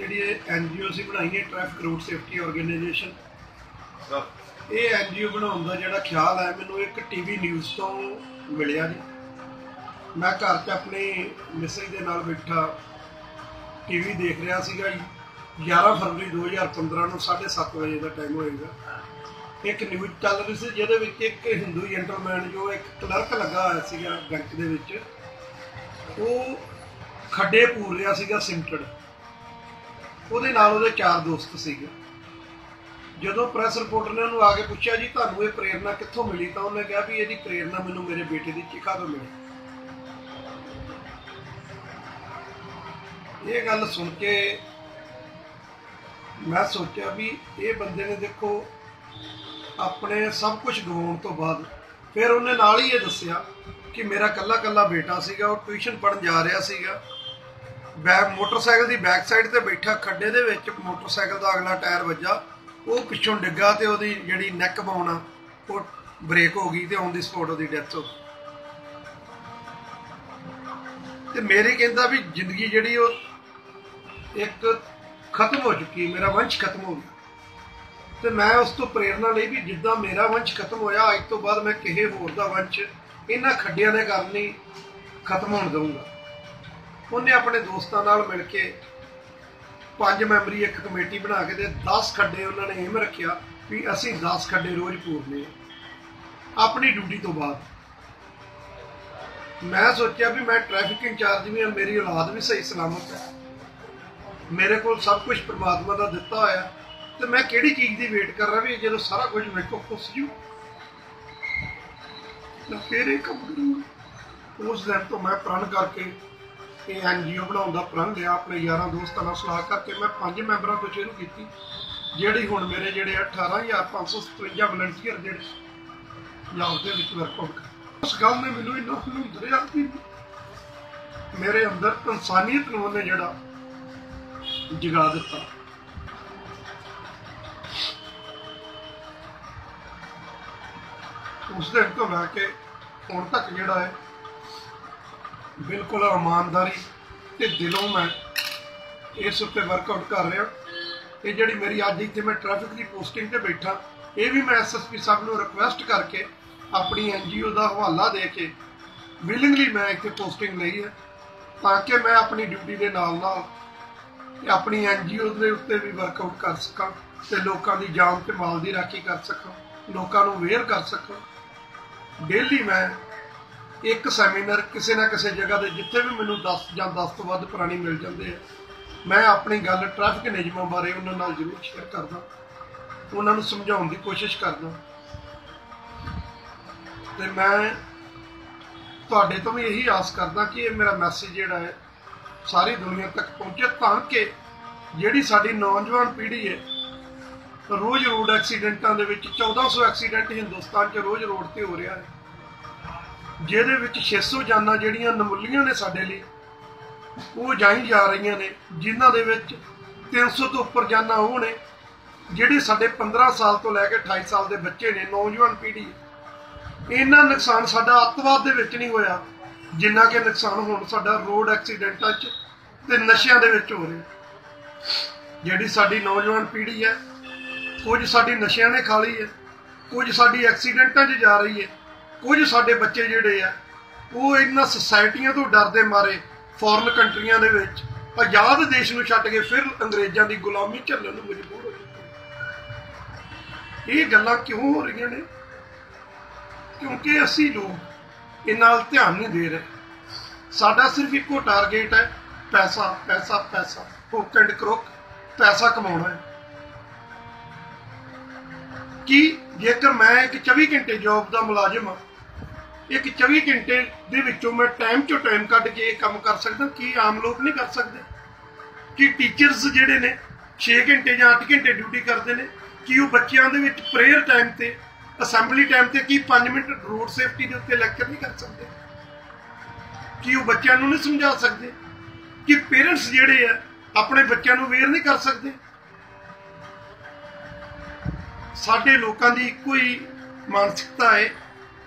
ਜਿਹੜੀ ਇਹ ਐਨਜੀਓ ਸੀ ਬਣਾਈ ਹੈ ਟ੍ਰੈਫਿਕ ਰੋਡ ਸੇਫਟੀ ਆਰਗੇਨਾਈਜੇਸ਼ਨ ਇਹ ਐਨਜੀਓ ਬਣਾਉਣ ਦਾ ਜਿਹੜਾ ਖਿਆਲ ਹੈ ਮੈਨੂੰ ਇੱਕ ਟੀਵੀ ਨਿਊਜ਼ ਤੋਂ ਮਿਲਿਆ ਜੀ। ਮੈਂ ਘਰ 'ਚ ਆਪਣੀ ਮਿਸਿਸ ਦੇ ਨਾਲ ਬੈਠਾ ਟੀਵੀ ਦੇਖ ਰਿਹਾ ਸੀਗਾ ਜੀ। 11 ਫਰਵਰੀ 2015 ਨੂੰ 7:30 ਵਜੇ ਦਾ ਟਾਈਮ ਹੋਏਗਾ। ਇੱਕ ਨਿਊਜ਼ ਚੱਲ ਰਹੀ ਸੀ ਜਿਹਦੇ ਵਿੱਚ ਇੱਕ ਹਿੰਦੂ ਜੈਂਟਲਮੈਨ ਜੋ ਇੱਕ ਕਲਰਕ ਲੱਗਾ ਹੋਇਆ ਸੀਗਾ ਬੈਂਕ ਦੇ ਵਿੱਚ ਉਹ ਖੱਡੇ ਪੂਰ ਰਿਹਾ ਸੀਗਾ ਸਿੰਟਡ ਉਹਦੇ ਨਾਲ ਉਹਦੇ ਚਾਰ ਦੋਸਤ ਸੀਗੇ। ਜਦੋਂ ਪ੍ਰੈਸ ਰਿਪੋਰਟਰ ਨੇ ਉਹਨੂੰ ਆ ਕੇ ਪੁੱਛਿਆ, ਜੀ, ਤੁਹਾਨੂੰ ਇਹ ਪ੍ਰੇਰਣਾ ਕਿੱਥੋਂ ਮਿਲੀ? ਤਾਂ ਉਹਨੇ ਕਿਹਾ ਵੀ ਇਹਦੀ ਪ੍ਰੇਰਣਾ ਮੈਨੂੰ ਮੇਰੇ ਬੇਟੇ ਦੀ ਚਿਖਾ ਤੋਂ ਮਿਲੀ। ਇਹ ਗੱਲ ਸੁਣ ਕੇ ਮੈਂ ਸੋਚਿਆ ਵੀ ਇਹ ਬੰਦੇ ਨੇ ਦੇਖੋ ਆਪਣੇ ਸਭ ਕੁਝ ਗਵਾਉਣ ਤੋਂ ਬਾਅਦ ਫਿਰ ਉਹਨੇ ਨਾਲ ਹੀ ਇਹ ਦੱਸਿਆ ਕਿ ਮੇਰਾ ਕੱਲਾ ਕੱਲਾ ਬੇਟਾ ਸੀਗਾ, ਉਹ ਟਿਊਸ਼ਨ ਪੜਨ ਜਾ ਰਿਹਾ ਸੀਗਾ। ਬੈਕ ਮੋਟਰਸਾਈਕਲ ਦੀ ਬੈਕ ਸਾਈਡ ਤੇ ਬੈਠਾ ਖੱਡੇ ਦੇ ਵਿੱਚ ਮੋਟਰਸਾਈਕਲ ਦਾ ਅਗਲਾ ਟਾਇਰ ਵੱਜਾ। ਉਹ ਪਿੱਛੋਂ ਡਿੱਗਾ ਤੇ ਉਹਦੀ ਜਿਹੜੀ ਨੈਕ ਬਾਉਣਾ ਉਹ ਬ੍ਰੇਕ ਹੋ ਗਈ ਤੇ ਔਨ ਦੀ ਸਪੌਟ ਉਹਦੀ ਡੈਥ ਹੋ ਗਈ। ਤੇ ਮੇਰੇ ਕਹਿੰਦਾ ਵੀ ਜ਼ਿੰਦਗੀ ਜਿਹੜੀ ਉਹ ਇੱਕ ਖਤਮ ਹੋ ਚੁੱਕੀ, ਮੇਰਾ ਵੰਸ਼ ਖਤਮ ਹੋ ਗਿਆ। ਤੇ ਮੈਂ ਉਸ ਤੋਂ ਪ੍ਰੇਰਣਾ ਲਈ ਵੀ ਜਿੱਦਾਂ ਮੇਰਾ ਵੰਸ਼ ਖਤਮ ਹੋਇਆ, ਅੱਜ ਤੋਂ ਬਾਅਦ ਮੈਂ ਕਿਸੇ ਹੋਰ ਦਾ ਵੰਸ਼ ਇਹਨਾਂ ਖੱਡਿਆਂ ਦੇ ਕਾਰਨ ਹੀ ਖਤਮ ਹੋਣ ਦਊਂਗਾ। ਉਹਨੇ ਆਪਣੇ ਦੋਸਤਾਂ ਨਾਲ ਮਿਲ ਕੇ ਪੰਜ ਮੈਂਬਰੀ ਇੱਕ ਕਮੇਟੀ ਬਣਾ ਕੇ ਤੇ 10 ਖੱਡੇ ਉਹਨਾਂ ਨੇ ਏਮ ਰੱਖਿਆ ਵੀ ਅਸੀਂ 10 ਖੱਡੇ ਰੋਜ਼ ਪੂਰਨੇ ਆਪਣੀ ਡਿਊਟੀ ਤੋਂ ਬਾਅਦ। ਮੈਂ ਸੋਚਿਆ ਵੀ ਮੈਂ ਟ੍ਰੈਫਿਕ ਇੰਚਾਰਜ ਵੀ ਹਾਂ ਮੇਰੀ ਔਲਾਦ ਵੀ ਸਹੀ ਸਲਾਮਤ ਹੈ ਮੇਰੇ ਕੋਲ ਸਭ ਕੁਝ ਪ੍ਰਮਾਤਮਾ ਦਾ ਦਿੱਤਾ ਹੋਇਆ। ਤੇ ਮੈਂ ਕਿਹੜੀ ਚੀਜ਼ ਦੀ ਵੇਟ ਕਰ ਰਿਹਾ ਵੀ ਜਦੋਂ ਸਾਰਾ ਕੁਝ ਮੇਰੇ ਕੋਲ ਖੁੱਸ ਜੂ? ਤਾਂ ਫਿਰ ਇਹ ਕੰਮ ਕਰੂੰਗਾ। ਉਸ ਦਿਨ ਤੋਂ ਮੈਂ ਪ੍ਰਣ ਕਰਕੇ ਇਹ ਐਨਜੀਓ ਬਣਾਉਣ ਦਾ ਪ੍ਰਣ ਲਿਆ ਆਪਣੇ ਯਾਰਾਂ ਦੋਸਤਾਂ ਨਾਲ ਸਲਾਹ ਕਰਕੇ ਮੈਂ ਪੰਜ ਮੈਂਬਰਾਂ ਤੋਂ ਸ਼ੁਰੂ ਕੀਤੀ, ਜਿਹੜੀ ਹੁਣ ਮੇਰੇ ਜਿਹੜੇ 18557 ਵਲੰਟੀਅਰ ਜਿਹੜੇ ਪੰਜਾਬ ਦੇ ਵਿੱਚ ਵਰਕਆਊਟ ਕਰ ਉਸ ਗੱਲ ਨੇ ਮੈਨੂੰ ਇੰਨਾ ਹਲੂੰਦਰਿਆ ਕਿ ਮੇਰੇ ਅੰਦਰ ਇਨਸਾਨੀਅਤ ਨੂੰ ਉਹਨੇ ਜਿਹੜਾ ਜਗਾ ਦਿੱਤਾ। ਉਸ ਦਿਨ ਤੋਂ ਲੈ ਕੇ ਹੁਣ ਤੱਕ ਜਿਹੜਾ ਹੈ ਬਿਲਕੁਲ ਇਮਾਨਦਾਰੀ ਤੇ ਦਿਲੋਂ ਮੈਂ ਇਸ ਉੱਤੇ ਵਰਕਆਊਟ ਕਰ ਰਿਹਾ। ਇਹ ਜਿਹੜੀ ਮੇਰੀ ਅੱਜ ਇੱਥੇ ਮੈਂ ਟ੍ਰੈਫਿਕ ਦੀ ਪੋਸਟਿੰਗ ਤੇ ਬੈਠਾ, ਇਹ ਵੀ ਮੈਂ ਐਸਐਸਪੀ ਸਾਹਿਬ ਨੂੰ ਰਿਕੁਐਸਟ ਕਰਕੇ ਆਪਣੀ ਐਨਜੀਓ ਦਾ ਹਵਾਲਾ ਦੇ ਕੇ ਵਿਲਿੰਗਲੀ ਮੈਂ ਇੱਥੇ ਪੋਸਟਿੰਗ ਲਈ ਹੈ ਤਾਂ ਕਿ ਮੈਂ ਆਪਣੀ ਡਿਊਟੀ ਦੇ ਨਾਲ ਨਾਲ ਤੇ ਆਪਣੀ ਐਨਜੀਓ ਦੇ ਉੱਤੇ ਵੀ ਵਰਕਆਊਟ ਕਰ ਸਕਾਂ ਤੇ ਲੋਕਾਂ ਦੀ ਜਾਨ ਤੇ ਮਾਲ ਦੀ ਰਾਖੀ ਕਰ ਸਕਾਂ, ਲੋਕਾਂ ਨੂੰ ਅਵੇਅਰ ਕਰ ਸਕਾਂ। ਡੇਲੀ ਮੈਂ ਇੱਕ ਸੈਮੀਨਾਰ ਕਿਸੇ ਨਾ ਕਿਸੇ ਜਗ੍ਹਾ ਦੇ ਜਿੱਥੇ ਵੀ ਮੈਨੂੰ 10 ਜਾਂ 10 ਤੋਂ ਵੱਧ ਪ੍ਰਾਣੀ ਮਿਲ ਜਾਂਦੇ ਆ, ਮੈਂ ਆਪਣੀ ਗੱਲ ਟ੍ਰੈਫਿਕ ਨਿਯਮਾਂ ਬਾਰੇ ਉਹਨਾਂ ਨਾਲ ਜ਼ਰੂਰ ਸ਼ੇਅਰ ਕਰਦਾ। ਉਹਨਾਂ ਨੂੰ ਸਮਝਾਉਣ ਦੀ ਕੋਸ਼ਿਸ਼ ਕਰਦਾ। ਤੇ ਮੈਂ ਤੁਹਾਡੇ ਤੋਂ ਵੀ ਇਹੀ ਆਸ ਕਰਦਾ ਕਿ ਇਹ ਮੇਰਾ ਮੈਸੇਜ ਜਿਹੜਾ ਹੈ, ਸਾਰੀ ਦੁਨੀਆ ਤੱਕ ਪਹੁੰਚੇ ਤਾਂ ਕਿ ਜਿਹੜੀ ਸਾਡੀ ਨੌਜਵਾਨ ਪੀੜ੍ਹੀ ਹੈ, ਰੋਜ਼ ਰੋਡ ਐਕਸੀਡੈਂਟਾਂ ਦੇ ਵਿੱਚ 1400 ਐਕਸੀਡੈਂਟ ਹਿੰਦੁਸਤਾਨ 'ਚ ਰੋਜ਼ ਰੋਡ ਤੇ ਹੋ ਰਿਹਾ ਹੈ। ਜਿਹਦੇ ਵਿੱਚ 600 ਜਾਨਾਂ ਜਿਹੜੀਆਂ ਨਮੁੱਲੀਆਂ ਨੇ ਸਾਡੇ ਲਈ, ਉਹ ਜਾਈ ਜਾ ਰਹੀਆਂ ਨੇ, ਜਿਨ੍ਹਾਂ ਦੇ ਵਿੱਚ 300 ਤੋਂ ਉੱਪਰ ਜਾਨਾਂ ਉਹ ਨੇ, ਜਿਹੜੇ ਸਾਡੇ 15 ਸਾਲ ਤੋਂ ਲੈ ਕੇ 28 ਸਾਲ ਦੇ ਬੱਚੇ ਨੇ, ਨੌਜਵਾਨ ਪੀੜ੍ਹੀ। ਇੰਨਾ ਨੁਕਸਾਨ ਸਾਡਾ ਅੱਤਵਾਦ ਦੇ ਵਿੱਚ ਨਹੀਂ ਹੋਇਆ, ਜਿੰਨਾ ਕਿ ਨੁਕਸਾਨ ਹੁਣ ਸਾਡਾ ਰੋਡ ਐਕਸੀਡੈਂਟਾਂ 'ਚ ਤੇ ਨਸ਼ਿਆਂ ਦੇ ਵਿੱਚ ਹੋ ਰਿਹਾ। ਜਿਹੜੀ ਸਾਡੀ ਨੌਜਵਾਨ ਪੀੜ੍ਹੀ ਹੈ, ਕੁਝ ਸਾਡੀ ਨਸ਼ਿਆਂ ਨੇ ਖਾ ਲਈ ਹੈ, ਕੁਝ ਸਾਡੀ ਐਕਸੀਡੈਂਟਾਂ 'ਚ ਜਾ ਰਹੀ ਹੈ ਕੁਝ ਸਾਡੇ ਬੱਚੇ ਜਿਹੜੇ ਆ, ਉਹ ਇਹਨਾਂ ਸੁਸਾਇਟੀਆਂ ਤੋਂ ਡਰਦੇ ਮਾਰੇ ਫੋਰਨ ਕੰਟਰੀਆਂ ਦੇ ਵਿੱਚ। ਆਜ਼ਾਦ ਦੇਸ਼ ਨੂੰ ਛੱਡ ਕੇ ਫਿਰ ਅੰਗਰੇਜ਼ਾਂ ਦੀ ਗੁਲਾਮੀ ਝੱਲਣ ਨੂੰ ਮਜਬੂਰ ਹੋ ਜਾਂਦੇ ਇਹ ਗੱਲਾਂ ਕਿਉਂ ਹੋ ਰਹੀਆਂ ਨੇ? ਕਿਉਂਕਿ ਅਸੀਂ ਲੋਕ ਇਹ ਨਾਲ ਧਿਆਨ ਨਹੀਂ ਦੇ ਰਹੇ। ਸਾਡਾ ਸਿਰਫ ਇੱਕੋ ਟਾਰਗੇਟ ਹੈ, ਪੈਸਾ ਪੈਸਾ ਪੈਸਾ ਹੁੱਕ ਐਂਡ ਕਰੋਕ ਪੈਸਾ ਕਮਾਉਣਾ ਹੈ। ਕਿ ਜੇਕਰ ਮੈਂ ਇੱਕ 24 ਘੰਟੇ ਜੌਬ ਦਾ ਮੁਲਾਜ਼ਮ ਹਾਂ, ਇੱਕ 24 ਘੰਟੇ ਦੇ ਵਿੱਚੋਂ ਮੈਂ ਟਾਈਮ ਚੋਂ ਟਾਈਮ ਕੱਢ ਕੇ ਇਹ ਕੰਮ ਕਰ ਸਕਦਾ, ਕੀ ਆਮ ਲੋਕ ਨਹੀਂ ਕਰ ਸਕਦੇ? ਕਿ ਟੀਚਰਸ ਜਿਹੜੇ ਨੇ 6 ਘੰਟੇ ਜਾਂ 8 ਘੰਟੇ ਡਿਊਟੀ ਕਰਦੇ ਨੇ, ਕਿ ਉਹ ਬੱਚਿਆਂ ਦੇ ਵਿੱਚ ਪ੍ਰੇਅਰ ਟਾਈਮ ਤੇ ਅਸੈਂਬਲੀ ਟਾਈਮ ਤੇ ਕੀ 5 ਮਿੰਟ ਰੋਡ ਸੇਫਟੀ ਦੇ ਉੱਤੇ ਲੈਕਚਰ ਨਹੀਂ ਕਰ ਸਕਦੇ? ਕਿ ਉਹ ਬੱਚਿਆਂ ਨੂੰ ਨਹੀਂ ਸਮਝਾ ਸਕਦੇ? ਕਿ ਪੇਰੈਂਟਸ ਜਿਹੜੇ ਆ, ਆਪਣੇ ਬੱਚਿਆਂ ਨੂੰ ਅਵੇਅਰ ਨਹੀਂ ਕਰ ਸਕਦੇ? ਸਾਡੇ ਲੋਕਾਂ ਦੀ ਇੱਕੋ ਹੀ ਮਾਨਸਿਕਤਾ ਹੈ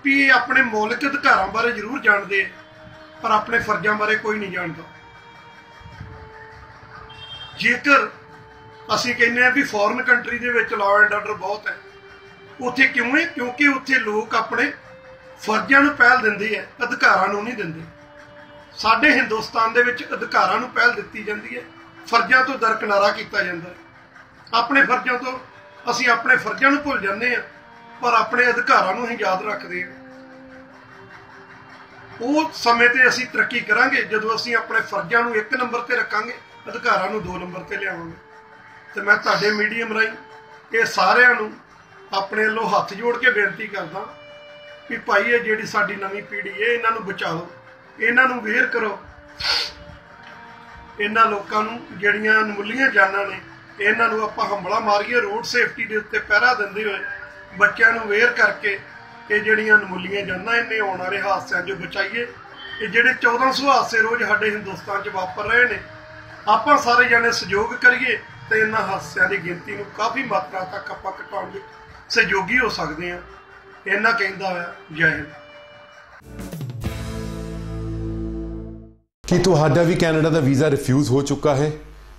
ਵੀ ਇਹ ਆਪਣੇ ਮੌਲਿਕ ਅਧਿਕਾਰਾਂ ਬਾਰੇ ਜ਼ਰੂਰ ਜਾਣਦੇ ਆ, ਪਰ ਆਪਣੇ ਫਰਜ਼ਾਂ ਬਾਰੇ ਕੋਈ ਨਹੀਂ ਜਾਣਦਾ। ਜੇਕਰ ਅਸੀਂ ਕਹਿੰਦੇ ਆ ਵੀ ਫੋਰਨ ਕੰਟਰੀ ਦੇ ਵਿੱਚ ਲਾਅ ਐਂਡ ਆਰਡਰ ਬਹੁਤ ਹੈ, ਉੱਥੇ ਕਿਉਂ ਹੈ? ਕਿਉਂਕਿ ਉੱਥੇ ਲੋਕ ਆਪਣੇ ਫਰਜ਼ਾਂ ਨੂੰ ਪਹਿਲ ਦਿੰਦੇ ਆ, ਅਧਿਕਾਰਾਂ ਨੂੰ ਨਹੀਂ ਦਿੰਦੇ। ਸਾਡੇ ਹਿੰਦੁਸਤਾਨ ਦੇ ਵਿੱਚ ਅਧਿਕਾਰਾਂ ਨੂੰ ਪਹਿਲ ਦਿੱਤੀ ਜਾਂਦੀ ਹੈ, ਫਰਜ਼ਾਂ ਤੋਂ ਦਰਕਨਾਰਾ ਕੀਤਾ ਜਾਂਦਾ ਹੈ। ਆਪਣੇ ਫਰਜ਼ਾਂ ਤੋਂ ਅਸੀਂ ਆਪਣੇ ਫਰਜ਼ਾਂ ਨੂੰ ਭੁੱਲ ਜਾਂਦੇ ਆ ਪਰ ਆਪਣੇ ਅਧਿਕਾਰਾਂ ਨੂੰ ਹੀ ਯਾਦ ਰੱਖਦੇ ਹਾਂ। ਉਹ ਸਮੇਂ ਤੇ ਅਸੀਂ ਤਰੱਕੀ ਕਰਾਂਗੇ, ਜਦੋਂ ਅਸੀਂ ਆਪਣੇ ਫਰਜ਼ਾਂ ਨੂੰ ਇੱਕ ਨੰਬਰ ਤੇ ਰੱਖਾਂਗੇ, ਅਧਿਕਾਰਾਂ ਨੂੰ ਦੋ ਨੰਬਰ ਤੇ ਲਿਆਵਾਂਗੇ। ਤੇ ਮੈਂ ਤੁਹਾਡੇ ਮੀਡੀਅਮ ਰਾਹੀਂ ਇਹ ਸਾਰਿਆਂ ਨੂੰ ਆਪਣੇ ਵੱਲੋਂ ਹੱਥ ਜੋੜ ਕੇ ਬੇਨਤੀ ਕਰਦਾ ਕਿ ਭਾਈ, ਇਹ ਜਿਹੜੀ ਸਾਡੀ ਨਵੀਂ ਪੀੜ੍ਹੀ ਹੈ, ਇਹਨਾਂ ਨੂੰ ਬਚਾਓ, ਇਹਨਾਂ ਨੂੰ ਵੇਅਰ ਕਰੋ। ਇਹਨਾਂ ਲੋਕਾਂ ਨੂੰ, ਜਿਹੜੀਆਂ ਅਨਮੁੱਲੀਆਂ ਜਾਨਾਂ ਨੇ ਇਹਨਾਂ ਨੂੰ ਆਪਾਂ ਹੰਬਲਾ ਮਾਰੀਏ ਰੋਡ ਸੇਫਟੀ ਦੇ ਉੱਤੇ ਪਹਿਰਾ ਦਿੰਦੇ ਹੋਏ ਬੱਚਿਆਂ ਨੂੰ ਵੇਅਰ ਕਰਕੇ ਇਹ ਜਿਹੜੀਆਂ ਅਨਮੁੱਲੀਆਂ ਜਾਨਾਂ ਇਹਨੇ ਆਉਣ ਵਾਲੇ ਹਾਦਸਿਆਂ 'ਚੋਂ ਬਚਾਈਏ। ਇਹ ਜਿਹੜੇ 1400 ਹਾਦਸੇ ਰੋਜ਼ ਸਾਡੇ ਹਿੰਦੁਸਤਾਨ 'ਚ ਵਾਪਰ ਰਹੇ ਨੇ, ਆਪਾਂ ਸਾਰੇ ਜਣੇ ਸਹਿਯੋਗ ਕਰੀਏ ਤੇ ਇਹਨਾਂ ਹਾਦਸਿਆਂ ਦੀ ਗਿਣਤੀ ਨੂੰ ਕਾਫੀ ਮਾਤਰਾ ਤੱਕ ਆਪਾਂ ਘਟਾਉਣ ਵਿੱਚ ਸਹਿਯੋਗੀ ਹੋ ਸਕਦੇ ਹਾਂ। ਇਹਨਾਂ ਕਹਿੰਦਾ ਹੋਇਆ ਜੈ ਹਿੰਦ। ਕੀ ਤੁਹਾਡਾ ਵੀ ਕੈਨੇਡਾ ਦਾ ਵੀਜ਼ਾ ਰਿਫਿਊਜ਼ ਹੋ ਚੁੱਕਾ ਹੈ?